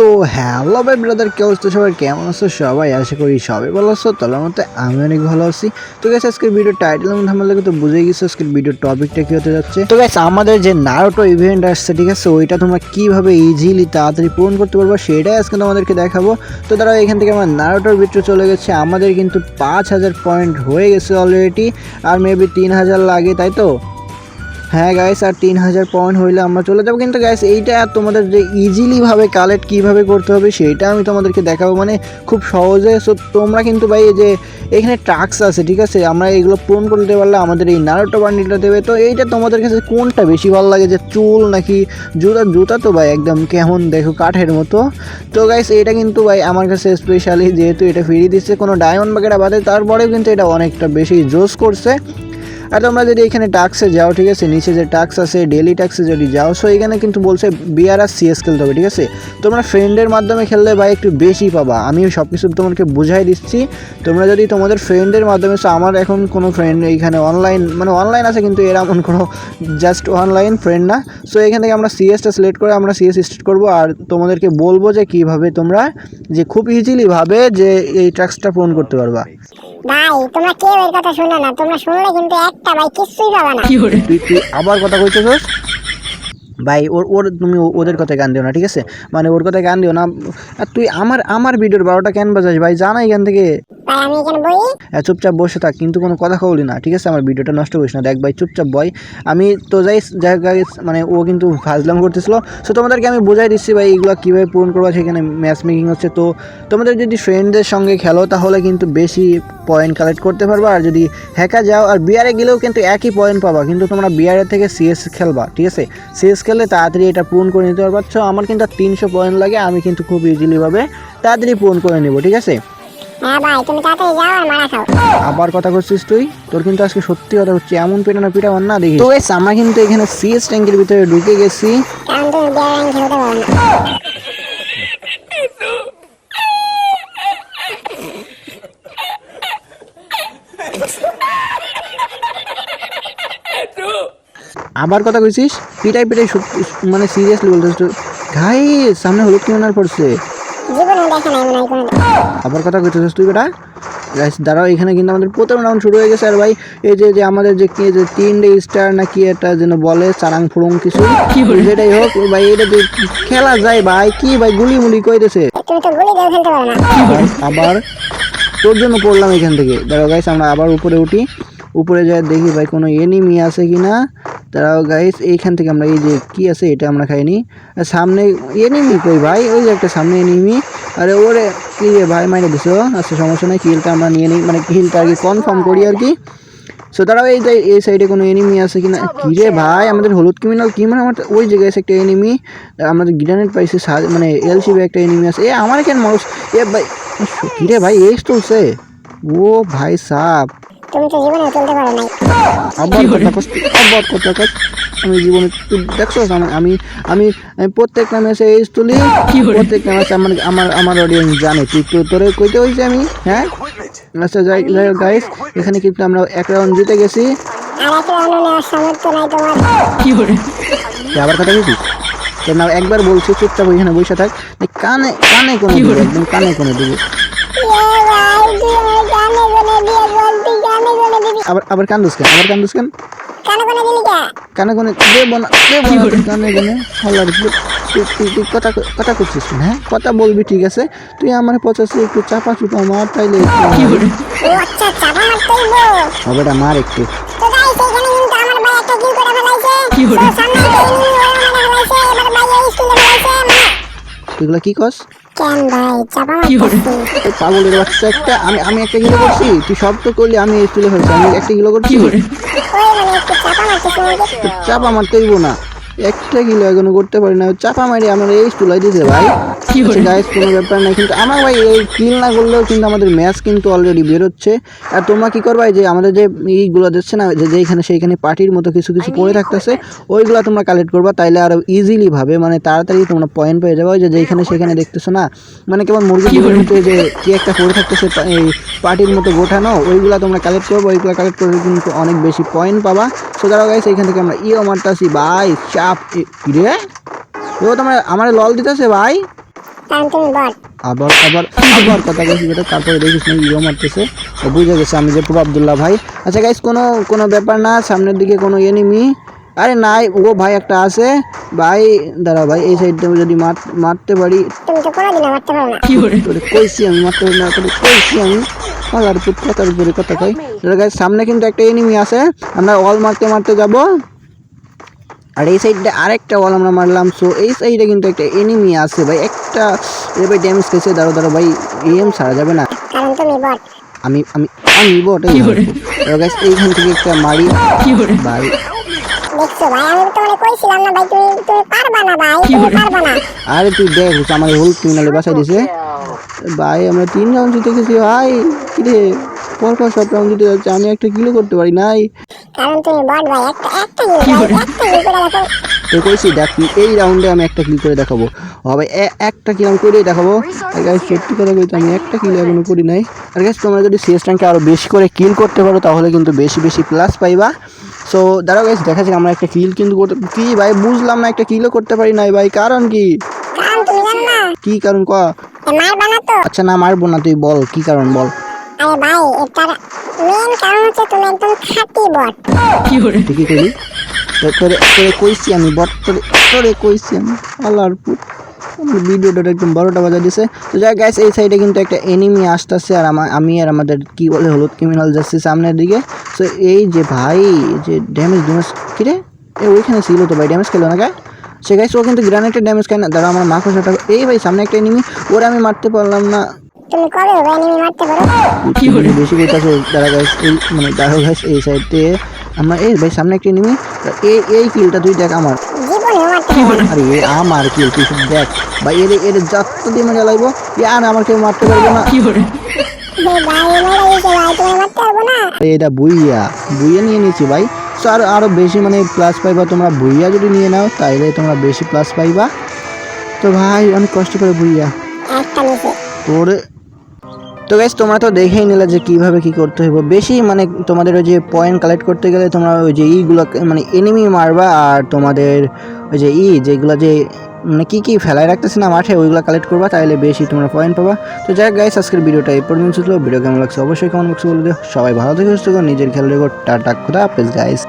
তো হ্যালো ভাই ব্রাদার, কে অবস্থা সবাই? কেমন আছো সবাই? আশা করি সবাই ভালো আছো। তোলার মতো আমি অনেক ভালো আছি। তো গেছে আজকের ভিডিও টাইটেল মধ্যে আমার লাগে তো বুঝে গেছো আজকের ভিডিও টপিকটা কি হতে যাচ্ছে। তো গেছে আমাদের যে নারোটো ইভেন্ট আসছে, ঠিক আছে, ওইটা তোমরা কীভাবে ইজিলি তাড়াতাড়ি পূরণ করতে পারব সেটাই আজকে তোমাদেরকে দেখাবো। তো তারা এখান থেকে আমার নারোটোর ভিতরে চলে গেছে। আমাদের কিন্তু পাঁচ হাজার পয়েন্ট হয়ে গেছে অলরেডি আর মেবি তিন হাজার লাগে, তাই তো? হ্যাঁ গাইস আর তিন হাজার পয়েন্ট হইলে আমরা চলে যাব। কিন্তু গাইস এইটা তোমাদের যে ইজিলিভাবে কালেক্ট কীভাবে করতে হবে, সেটা আমি তোমাদেরকে দেখাবো। মানে খুব সহজে সো তোমরা কিন্তু ভাই যে এখানে ট্রাক্স আছে, ঠিক আছে? আমরা এগুলো পূরণ করতে পারলে আমাদের এই নারোটো বান্ডিলটা দেবে। তো এইটা তোমাদের কাছে কোনটা বেশি ভালো লাগে? যে চুল নাকি জুতা জুতা তো ভাই একদম কেমন দেখো কাঠের মতো। তো গাইস এটা কিন্তু ভাই আমার কাছে স্পেশালি যেহেতু এটা ফিরিয়ে দিচ্ছে, কোনো ডায়মন্ড বাগেরা বাদে, তারপরেও কিন্তু এটা অনেকটা বেশি জোস করছে। আর তোমরা যদি এখানে টাক্সে যাও, ঠিক আছে? নিচে যে টাক্স আছে ডেলি টাক্সে যদি যাও সো এখানে কিন্তু বলছে বিআর আর সিএস খেলতে হবে, ঠিক আছে? তোমরা ফ্রেন্ডের মাধ্যমে খেললে ভাই একটু বেশি পাবা। আমি সব কিছু তোমাকে বুঝাই দিচ্ছি। তোমরা যদি তোমাদের ফ্রেন্ডের মাধ্যমে সো আমার এখন কোনো ফ্রেন্ড এইখানে অনলাইন মানে অনলাইন আছে, কিন্তু এরা এমন কোনো জাস্ট অনলাইন ফ্রেন্ড না। সো এখান থেকে আমরা সিএসটা সিলেক্ট করে আমরা সিএস স্টার্ট করব। আর তোমাদেরকে বলব যে কীভাবে তোমরা, যে খুব ইজিলিভাবে যে এই ট্রাক্সটা পূরণ করতে পারবা। ভাই তোমরা কেউ এর কথা শোনো না তোমরা শুনলে কিন্তু একটা ভাই কিছুই পাবা না। তুই তুই আবার কথা কইতেছস? ভাই ওর ওর তুমি ওদের কথায় গান দিও না ঠিক আছে? মানে ওর কথা গান দিও না। আর তুই আমার আমার ভিডিওর বারোটা কেন বাজাস ভাই জানা এখান থেকে। আমি এখানে বই হ্যাঁ, চুপচাপ বসে থাক কিন্তু কোনো কথা বলি না ঠিক আছে? আমার ভিডিওটা নষ্ট করিস না দেখ ভাই চুপচাপ বই আমি তো যাই যাই মানে ও কিন্তু ফাজলাম করতেছিল। সো তোমাদেরকে আমি বোঝাই দিচ্ছি ভাই এগুলো কীভাবে পূরণ করব? সেখানে ম্যাচ মেকিং হচ্ছে। তো তোমাদের যদি ফ্রেন্ডদের সঙ্গে খেলো তাহলে কিন্তু বেশি পয়েন্ট কালেক্ট করতে পারবা। আর যদি হ্যাকা যাও আর বিয়ারে গেলেও কিন্তু একই পয়েন্ট পাবা। কিন্তু তোমরা বিয়ারের থেকে সিএস খেলবা ঠিক আছে? সিএস খেললে তাড়াতাড়ি এটা পূরণ করে নিতে পারবা। আমার কিন্তু তিনশো পয়েন্ট লাগে আমি কিন্তু খুব ইজিলিভাবে তাড়াতাড়ি পূরণ করে নেব ঠিক আছে? হ্যাঁ ভাই তুমি তাড়াতাড়ি যাও আর মারা খাও। আবার কথা করছিস তুই? তোর কিন্তু আজকে সত্যি কথা হচ্ছে এমন পেটানো পিটাবার না দেখি তো এস আমরা কিন্তু এখানে সিএস ট্যাঙ্কের ভিতরে ঢুকে গেছি। কারণ তুমি বিয়ার খেলতে পারো না। আবার কথা কইছিস পিটাই পিটাই মানে সিরিয়াসলি বলতেছিস ঘাই সামনে হলুদ কিনার পড়ছে। আবার কথা কইতেছিস তুই বেটা? গাইস দাঁড়াও এখানে কিন্তু আমাদের প্রথম রাউন্ড শুরু হয়ে গেছে। আর ভাই এই যে যে আমাদের যে কি যে তিনটে স্টার না কি একটা যেন বলে চারাং ফুরং কিছু। যেটাই হোক ভাই এটা যে খেলা যায় ভাই কি ভাই গুলি মুলি কইতেছে? তুমি তো গুলি দিয়ে খেলতে পারো না আবার তোর জন্য পড়লাম এখান থেকে। দাঁড়াও গাইস আমরা আবার উপরে উঠি। উপরে যাই দেখি ভাই কোনো এনিমি আছে কি না দাঁড়াও গাইস এইখান থেকে আমরা এই যে কি আছে এটা আমরা খাইনি। আর সামনে এনিমি কই ভাই? ওই যে একটা সামনে এনিমি আরে ওরে কি রে ভাই মাইনে দিছো? আচ্ছা সমস্যা নাই কিলটা আমরা নিয়ে নিই মানে কিলটা আর কি কনফার্ম করি আর কি। সো দাঁড়াও এই যে এই সাইডে কোনো এনিমি আছে কিনা? কি রে ভাই আমাদের হলুদ ক্রিমিনাল কি মানে আমার ওই জায়গায় আছে একটা এনিমি আমাদের গ্রানেড পাইছে মানে এলসিবি একটা এনিমি আছে। এ আমার কেন মানুষ? এ ভাই কি রে ভাই এই তুলছে। ও ভাই সাপ। তুমি তো জীবনে চলতে পারো নাই। আবার কথা আবার কথা আমি জীবনে তুই দেখছ আমি আমি প্রত্যেকটা ম্যাচে এই তুলি প্রত্যেকটা ম্যাচে আমার আমার আমার অডিয়েন্স জানে। তুই তো তোরে কইতে হইছে আমি হ্যাঁ? আচ্ছা যাই যাই গাইস এখানে কিন্তু আমরা এক রাউন্ড জিতে গেছি। আবার কথা বলছিস? তোর না একবার বলছি চুপচাপ ওইখানে বসে থাক। কানে কানে কোনো একদম কানে কোনো দিবি। দিয়ে বলতি গানে গনে দিবি। আবার আবার কান্দুস কেন? আবার কান্দুস কেন কানে গনে দিলি কে কানে কোনে দেবো না দেবো না কানে কোনে হাল্লার তুই তুই তুই কথা কথা করছিস না, হ্যাঁ? কথা বলবি ঠিক আছে? তুই আমার পচাশি একটু চাপা চুপা মার তাইলে একটু ও আচ্ছা চাপা মারতেই বো হবে মার একটু। তো গাইস এখানে কিন্তু আমার ভাই একটা কিল করে ফেলাইছে। তো সামনে একটা enemy ওরা মানে মানে এগুলো কি কস? পাগলের বাচ্চা একটা আমি আমি একটা কিলো করছি তুই সব তো করলি আমি তুলে ফেলছি আমি একটা কিলো করছি। চাপা মারতেছি ওই যে চাপা মারতে হইব না। একটা কিলো এখনও করতে পারি না চাপা মারি আমার এই তুলাই দিয়েছে ভাই। গাইস কোনো ব্যাপার নাই কিন্তু আমার ভাই এই কিল না করলেও কিন্তু আমাদের ম্যাচ কিন্তু অলরেডি বেরোচ্ছে। আর তোমরা কি করবা যে আমাদের যে এইগুলো দিচ্ছে না যে যেখানে সেইখানে পার্টির মতো কিছু কিছু পড়ে থাকতেছে ওইগুলো তোমরা কালেক্ট করবা তাইলে আরও ইজিলি ভাবে মানে তাড়াতাড়ি তোমরা পয়েন্ট পেয়ে যাবে যে যেখানে সেখানে দেখতেছো না। মানে কেমন মুরগির মতো যে কি একটা পড়ে থাকতেছে এই পার্টির মতো গোঠানো ওইগুলো তোমরা কালেক্ট করব ওইগুলো কালেক্ট করলে কিন্তু অনেক বেশি পয়েন্ট পাবা। সো দাঁড়াও গাইস এখান থেকে আমরা ইও মারতাছি ভাই চাপ রে ও তোমার আমার লল দিতেছে ভাই? আবার আবার আবার কথা বলছি বেটা তারপরে দেখিস না ইয়ে মারতেছে। বুঝে গেছে আমি যে পুরো আবদুল্লাহ ভাই। আচ্ছা গাইস কোনো কোনো ব্যাপার না সামনের দিকে কোনো এনিমি আরে নাই ও ভাই একটা আছে। ভাই দাঁড়া ভাই এই সাইড সাইডটা যদি মার- মারতে পারি। কইছি আমি মারতে পারি না কইছি আমি। আল্লাহর পুত কথার উপরে কথা কই? গাইস সামনে কিন্তু একটা এনিমি আছে। আমরা অল মারতে মারতে যাব। আর এই সাইডে আরেকটা ওয়াল আমরা মারলাম। সো এই সাইডে কিন্তু একটা এনিমি আছে ভাই। একটা এ ভাই ড্যামেজ খেয়েছে দাঁড়ো দাঁড়ো ভাই এম সারা যাবে না। আমি আমি আমি গাইস এইখান থেকে একটা মারি। ভাই। দেখছ ভাই আমি তো তোমাকে কইছিলাম না ভাই তুমি তুমি পারবা না ভাই তুমি পারবা না। আরে তুই দেখ আমার হোল ক্রিমিনালে বাসায় দিছে। ভাই আমরা তিন রাউন্ড জিতে গেছি ভাই। কিরে পর পর সব রাউন্ড জিতে যাচ্ছে আমি একটা কিলো করতে পারি নাই। কারণ তুমি বট ভাই একটা একটা কিল ভাই একটা কিল করে দেখো। তো কইছি দেখ এই রাউন্ডে আমি একটা কিল করে দেখাবো। হবে এ- একটা কিল আমি করেই দেখাবো। আর গাইস সত্যি কথা কইতে আমি একটা কিল এখনও করি নাই। আর গাইস তোমরা যদি সিএস র্যাঙ্কে আরও বেশি করে কিল করতে পারো তাহলে কিন্তু বেশি বেশি প্লাস পাইবা। সো দাঁড়াও গাইস দেখা যাক আমরা একটা কিল কিন্তু করতে কি ভাই বুঝলাম না একটা কিলও করতে পারি নাই ভাই কারণ কি? কি কারণ ক? এ মারবা না তো। আচ্ছা না মারবো না তুই বল কি কারণ বল? আরে ভাই এটার মেন কারণ হচ্ছে তুমি একদম খাঁটি বট। ঠিকই করি তোরে তোরে কইছি আমি বট তোরে তোরে কইছি আমি আল্লাহর পুত। ভিডিওটা একদম বারোটা বাজা দিছে। তো যাই গ্যাস এই সাইডে কিন্তু একটা এনিমি আসতেছে আর আমা- আমি আর আমাদের কি বলে হলুদ ক্রিমিনাল যাচ্ছে সামনের দিকে। তো এই যে ভাই যে ড্যামেজ ড্যামেজ কিরে এ ওইখানে ছিল তো ভাই ড্যামেজ খেলো না গায়ে সে গাইস ও কিন্তু গ্রানেটের ড্যামেজ খায় না। দাঁড়া আমার মাকড়সাটা এই ভাই সামনে একটা এনিমি ওরা আমি মারতে পারলাম না। তুমি কবে হবে এনিমি মারতে পারো? তুমি বেশি কইতাছো দাঁড়া গাইস এই মানে দাঁড়া গাইস এই সাইড দিয়ে। আমরা এই ভাই সামনে একটা এনিমি এই এই কিলটা তুই দেখ আমার। আরে এ আমার কিল তুই দেখ। ভাই এর এর যাত্রা দিয়ে মেরে লাইব আর আমার কেউ পারবে না। মারতে পারব না? এটা বুইয়া। বুইয়া নিয়ে নিয়েছি ভাই। সো আরও আরও বেশি মানে প্লাস পাইবা তোমরা বুইয়া যদি নিয়ে নাও তাইলে তোমরা বেশি প্লাস পাইবা। তো ভাই অনেক কষ্ট করে বুইয়া পরে তোরে তো বেশ তোমরা তো দেখেই নিলে যে কীভাবে কি করতে হবে বেশি মানে তোমাদের ওই যে পয়েন্ট কালেক্ট করতে গেলে তোমরা ওই যে ইগুলো মানে এনিমি মারবা আর তোমাদের ওই যে ই যেগুলো যে কি কী ফেলায় রাখতেছে না মাঠে, ওইগুলো কালেক্ট করবা তাহলে বেশি তোমরা পয়েন্ট পাবা। তো যাই গাইস আজকের ভিডিওটা এই পর্যন্ত ছিল। ভিডিও কেমন লাগছে অবশ্যই কেমন লাগছে বলে দিও। সবাই ভালো থেকে, সুস্থ নিজের খেয়াল রেখো। টাটা, খুদা হাফেজ গাইস